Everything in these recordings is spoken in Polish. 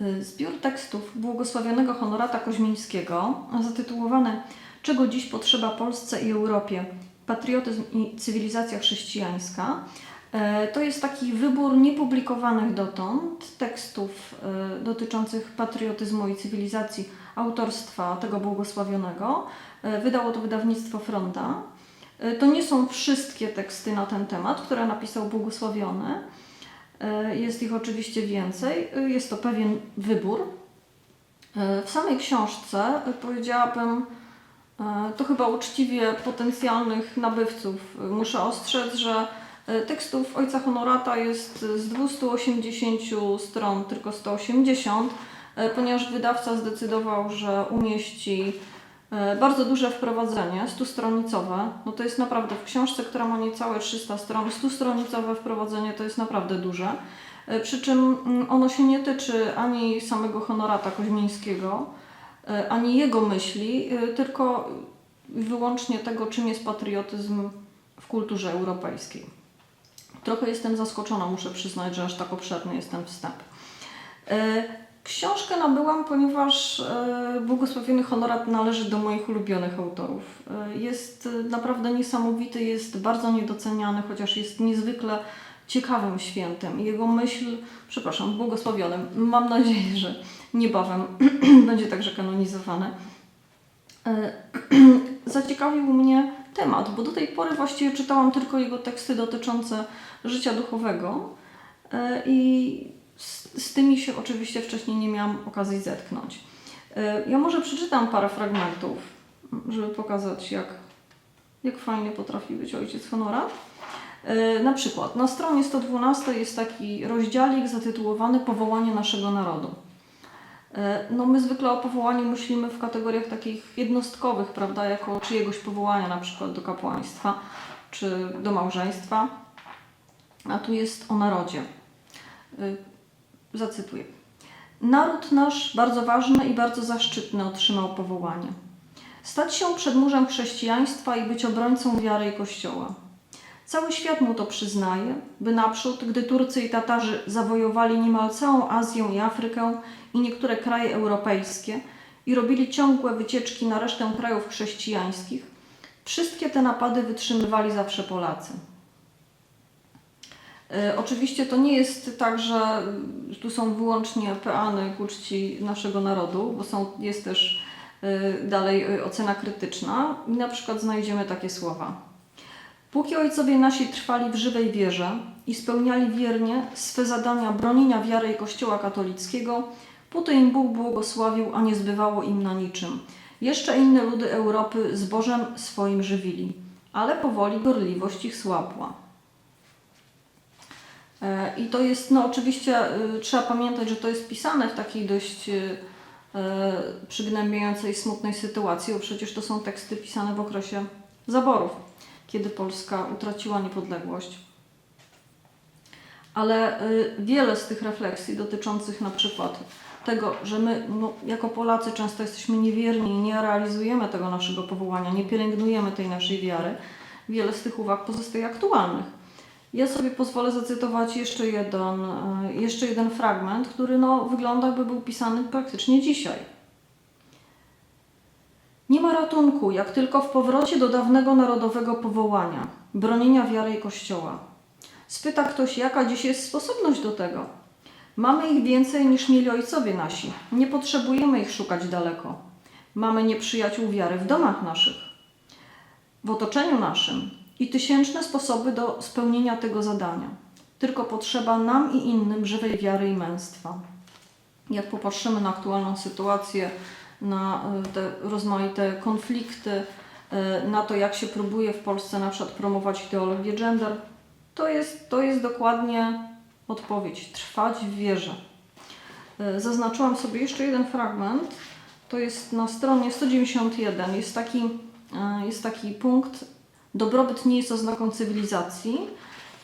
Y, Zbiór tekstów błogosławionego Honorata Koźmińskiego zatytułowany Czego dziś potrzeba Polsce i Europie? Patriotyzm i cywilizacja chrześcijańska. E, To jest taki wybór niepublikowanych dotąd tekstów e, dotyczących patriotyzmu i cywilizacji autorstwa tego błogosławionego. E, Wydało to wydawnictwo Fronda. To nie są wszystkie teksty na ten temat, które napisał błogosławiony. E, Jest ich oczywiście więcej. E, Jest to pewien wybór. E, W samej książce powiedziałabym, to chyba uczciwie potencjalnych nabywców muszę ostrzec, że tekstów Ojca Honorata jest z 280 stron tylko 180, e, ponieważ wydawca zdecydował, że umieści bardzo duże wprowadzenie, 100-stronicowe. No to jest naprawdę w książce, która ma niecałe 300 stron, 100-stronicowe wprowadzenie to jest naprawdę duże. E, Przy czym mm, ono się nie tyczy ani samego honorata Koźmińskiego, e, ani jego myśli, e, tylko wyłącznie tego, czym jest patriotyzm w kulturze europejskiej. Trochę jestem zaskoczona, muszę przyznać, że aż tak obszerny jest ten wstęp. Książkę nabyłam, ponieważ e, błogosławiony honorat należy do moich ulubionych autorów. E, Jest e, naprawdę niesamowity, jest bardzo niedoceniany, chociaż jest niezwykle ciekawym świętem. Jego myśl, przepraszam, błogosławionym, mam nadzieję, że niebawem będzie także kanonizowany. Zaciekawił mnie temat, bo do tej pory właściwie czytałam tylko jego teksty dotyczące życia duchowego i z, z tymi się oczywiście wcześniej nie miałam okazji zetknąć. E, Ja może przeczytam parę fragmentów, żeby pokazać, jak, jak fajnie potrafi być ojciec Honorat. E, Na przykład na stronie 112 jest taki rozdziałik zatytułowany Powołanie naszego narodu. E, No my zwykle o powołaniu myślimy w kategoriach takich jednostkowych, prawda, jako czyjegoś powołania na przykład do kapłaństwa czy do małżeństwa, a tu jest o narodzie. Zacytuję. Naród nasz, bardzo ważny i bardzo zaszczytny, otrzymał powołanie. Stać się przedmurzem chrześcijaństwa i być obrońcą wiary i Kościoła. Cały świat mu to przyznaje, by naprzód, gdy Turcy i Tatarzy zawojowali niemal całą Azję i Afrykę i niektóre kraje europejskie i robili ciągłe wycieczki na resztę krajów chrześcijańskich, wszystkie te napady wytrzymywali zawsze Polacy. E, Oczywiście to nie jest tak, że mm, tu są wyłącznie peany ku czci naszego narodu, bo są, jest też e, dalej e, ocena krytyczna i na przykład znajdziemy takie słowa. Póki ojcowie nasi trwali w żywej wierze i spełniali wiernie swe zadania bronienia wiary i Kościoła katolickiego, póty im Bóg błogosławił, a nie zbywało im na niczym. Jeszcze inne ludy Europy zbożem swoim żywili, ale powoli gorliwość ich słabła. E, I to jest, no oczywiście y, trzeba pamiętać, że to jest pisane w takiej dość e, przygnębiającej, smutnej sytuacji, bo przecież to są teksty pisane w okresie zaborów, kiedy Polska utraciła niepodległość. Ale wiele z tych refleksji dotyczących na przykład tego, że my no, jako Polacy często jesteśmy niewierni i nie realizujemy tego naszego powołania, nie pielęgnujemy tej naszej wiary, wiele z tych uwag pozostaje aktualnych. Ja sobie pozwolę zacytować jeszcze jeden, e, jeszcze jeden fragment, który no, wygląda jakby był pisany praktycznie dzisiaj. Nie ma ratunku, jak tylko w powrocie do dawnego narodowego powołania, bronienia wiary i Kościoła. Spyta ktoś, jaka dziś jest sposobność do tego. Mamy ich więcej niż mieli ojcowie nasi. Nie potrzebujemy ich szukać daleko. Mamy nieprzyjaciół wiary w domach naszych, w otoczeniu naszym i tysięczne sposoby do spełnienia tego zadania. Tylko potrzeba nam i innym żywej wiary i męstwa. Jak popatrzymy na aktualną sytuację, na y, te rozmaite konflikty, y, na to, jak się próbuje w Polsce na przykład promować ideologię gender, to jest, to jest dokładnie odpowiedź. Trwać w wierze. Y, Zaznaczyłam sobie jeszcze jeden fragment. To jest na stronie 191. Jest taki, jest taki punkt Dobrobyt nie jest oznaką cywilizacji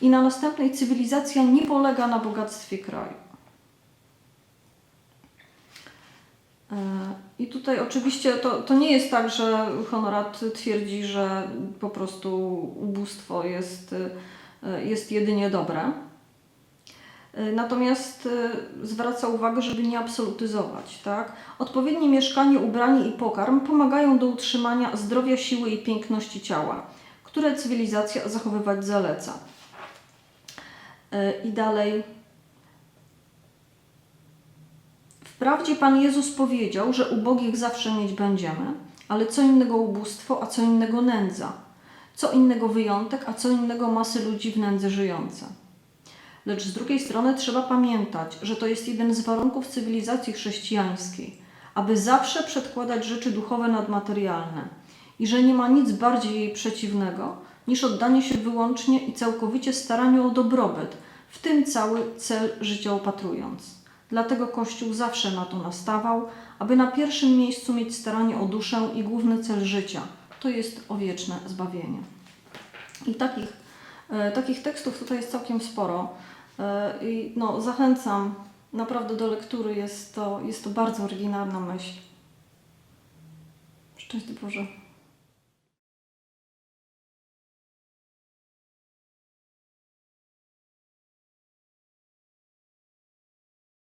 i na następnej cywilizacja nie polega na bogactwie kraju. E, I tutaj oczywiście to, to nie jest tak, że Honorat twierdzi, że po prostu ubóstwo jest, e, jest jedynie dobre. E, Natomiast zwraca uwagę, żeby nie absolutyzować. Tak? Odpowiednie mieszkanie, ubranie i pokarm pomagają do utrzymania zdrowia, siły i piękności ciała, które cywilizacja zachowywać zaleca. E, I dalej. Wprawdzie Pan Jezus powiedział, że ubogich zawsze mieć będziemy, ale co innego ubóstwo, a co innego nędza. Co innego wyjątek, a co innego masy ludzi w nędzy żyjące. Lecz z drugiej strony trzeba pamiętać, że to jest jeden z warunków cywilizacji chrześcijańskiej, aby zawsze przedkładać rzeczy duchowe nad materialne i że nie ma nic bardziej jej przeciwnego niż oddanie się wyłącznie i całkowicie staraniu o dobrobyt, w tym cały cel życia opatrując. Dlatego Kościół zawsze na to nastawał, aby na pierwszym miejscu mieć staranie o duszę i główny cel życia, to jest o wieczne zbawienie. I takich, e, takich tekstów tutaj jest całkiem sporo. E, I no, zachęcam naprawdę do lektury, jest to, jest to bardzo oryginalna myśl. Szczęść Boże.